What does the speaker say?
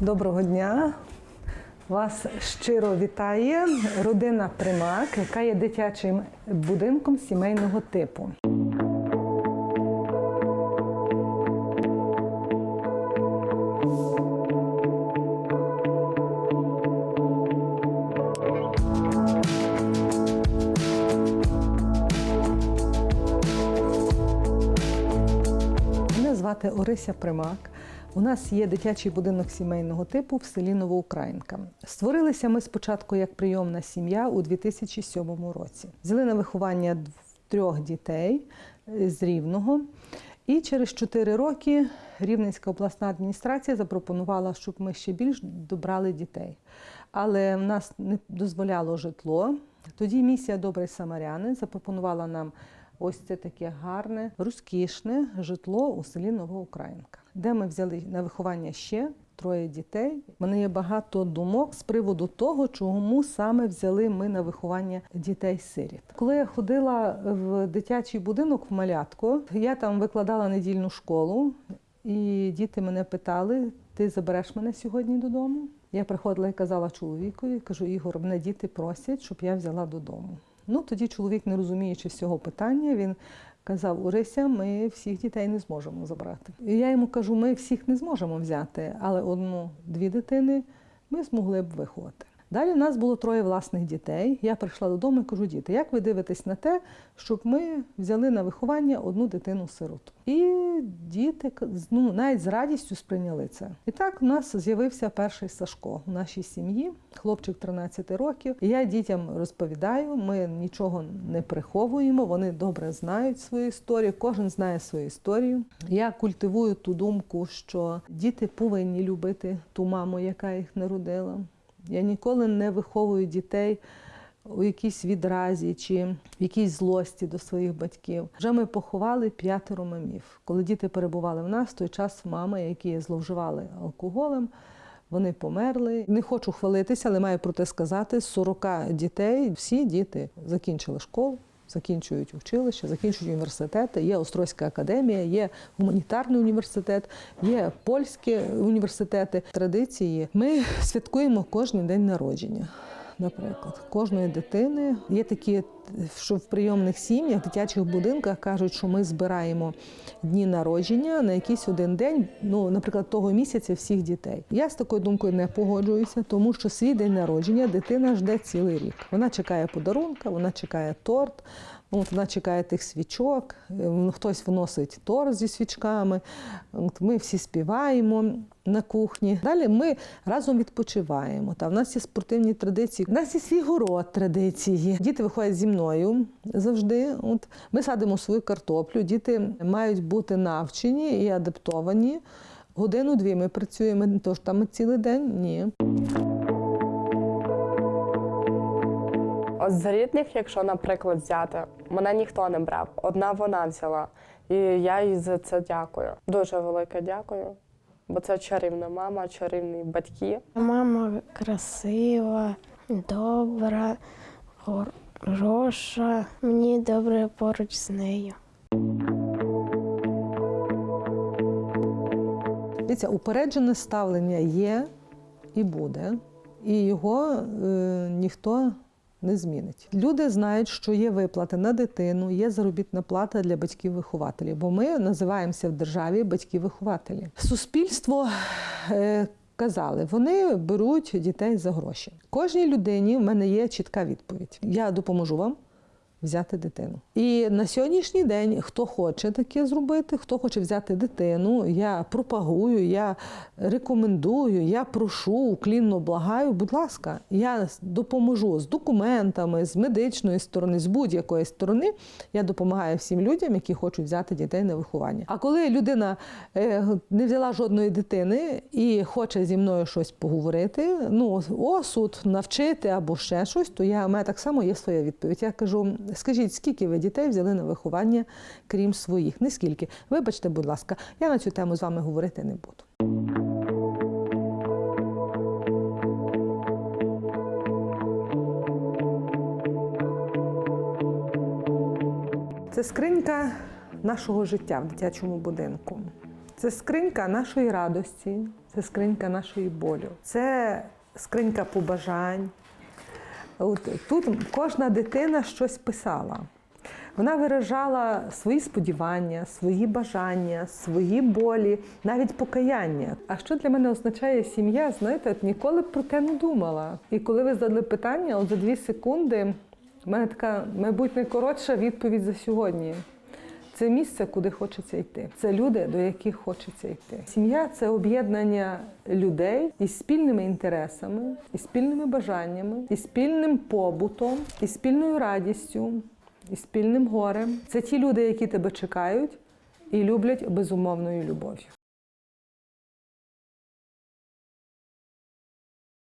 Доброго дня. Вас щиро вітає родина Примак, яка є дитячим будинком сімейного типу. Мене звати Орися Примак. У нас є дитячий будинок сімейного типу в селі Новоукраїнка. Створилися ми спочатку як прийомна сім'я у 2007 році. Взяли на виховання трьох дітей е, з Рівного. І через 4 роки Рівненська обласна адміністрація запропонувала, щоб ми ще більш добрали дітей. Але в нас не дозволяло житло. Тоді місія Добрий Самарянин запропонувала нам ось це таке гарне, розкішне житло у селі Новоукраїнка, де ми взяли на виховання ще троє дітей. У мене є багато думок з приводу того, чому саме взяли ми на виховання дітей-сиріт. Коли я ходила в дитячий будинок в малятку, я там викладала недільну школу, і діти мене питали: ти забереш мене сьогодні додому? Я приходила і казала чоловікові, кажу, Ігор, мене діти просять, щоб я взяла додому. Ну тоді чоловік, не розуміючи всього питання, він казав: Орися, ми всіх дітей не зможемо забрати. І я йому кажу, ми всіх не зможемо взяти, але одну-дві дитини ми змогли б виховати. Далі в нас було троє власних дітей. Я прийшла додому і кажу, діти, як ви дивитесь на те, щоб ми взяли на виховання одну дитину-сироту? І діти ну, навіть з радістю сприйняли це. І так у нас з'явився перший Сашко у нашій сім'ї, хлопчик 13 років. І я дітям розповідаю, ми нічого не приховуємо, вони добре знають свою історію, кожен знає свою історію. Я культивую ту думку, що діти повинні любити ту маму, яка їх народила. Я ніколи не виховую дітей у якійсь відразі чи в якійсь злості до своїх батьків. Вже ми поховали п'ятеро мамів. Коли діти перебували в нас, той час мами, які зловживали алкоголем, вони померли. Не хочу хвалитися, але маю про те сказати: з 40 дітей всі діти закінчили школу. Закінчують училище, закінчують університети. Є Острозька академія, є гуманітарний університет, є польські університети. Традиції ми святкуємо кожен день народження. Наприклад, кожної дитини є такі, що в прийомних сім'ях, дитячих будинках кажуть, що ми збираємо дні народження на якийсь один день, ну, наприклад, того місяця всіх дітей. Я з такою думкою не погоджуюся, тому що свій день народження дитина жде цілий рік. Вона чекає подарунка, вона чекає торт. От вона чекає тих свічок, е, хтось вносить торт зі свічками. Ми всі співаємо на кухні. Далі ми разом відпочиваємо. Та в нас є спортивні традиції. У нас є свій город традиції. Діти виходять зі мною завжди. От ми садимо свою картоплю. Діти мають бути навчені і адаптовані. Годину-дві ми працюємо, не то ж там цілий день. Ні. От з рідних, якщо, наприклад, взяти, мене ніхто не брав. Одна вона взяла. І я їй за це дякую. Дуже велике дякую. Бо це чарівна мама, чарівні батьки. Мама красива, добра, хороша. Мені добре поруч з нею. Дивіться, упереджене ставлення є і буде, і його е, ніхто не змінить. Люди знають, що є виплати на дитину, є заробітна плата для батьків-вихователів, бо ми називаємося в державі батьки-вихователі. Суспільство. Е, Казали, вони беруть дітей за гроші. Кожній людині в мене є чітка відповідь: я допоможу вам взяти дитину. І на сьогоднішній день, хто хоче таке зробити, хто хоче взяти дитину, я пропагую, я рекомендую, я прошу, уклінно благаю. Будь ласка, я допоможу з документами, з медичної сторони, з будь-якої сторони. Я допомагаю всім людям, які хочуть взяти дітей на виховання. А коли людина е, не взяла жодної дитини і хоче зі мною щось поговорити, ну о, суд навчити або ще щось, то я у мене так само є своя відповідь. Я кажу: скажіть, скільки ви дітей взяли на виховання, крім своїх? Не скільки. Вибачте, будь ласка, я на цю тему з вами говорити не буду. Це скринька нашого життя в дитячому будинку. Це скринька нашої радості, це скринька нашої болю. Це скринька побажань. От тут кожна дитина щось писала. Вона виражала свої сподівання, свої бажання, свої болі, навіть покаяння. А що для мене означає сім'я? Знаєте, ніколи про те не думала. І коли ви задали питання, от за дві секунди, в мене така, мабуть, найкоротша відповідь за сьогодні. Це місце, куди хочеться йти. Це люди, до яких хочеться йти. Сім'я це об'єднання людей із спільними інтересами, із спільними бажаннями, із спільним побутом, із спільною радістю, із спільним горем. Це ті люди, які тебе чекають і люблять безумовною любов'ю.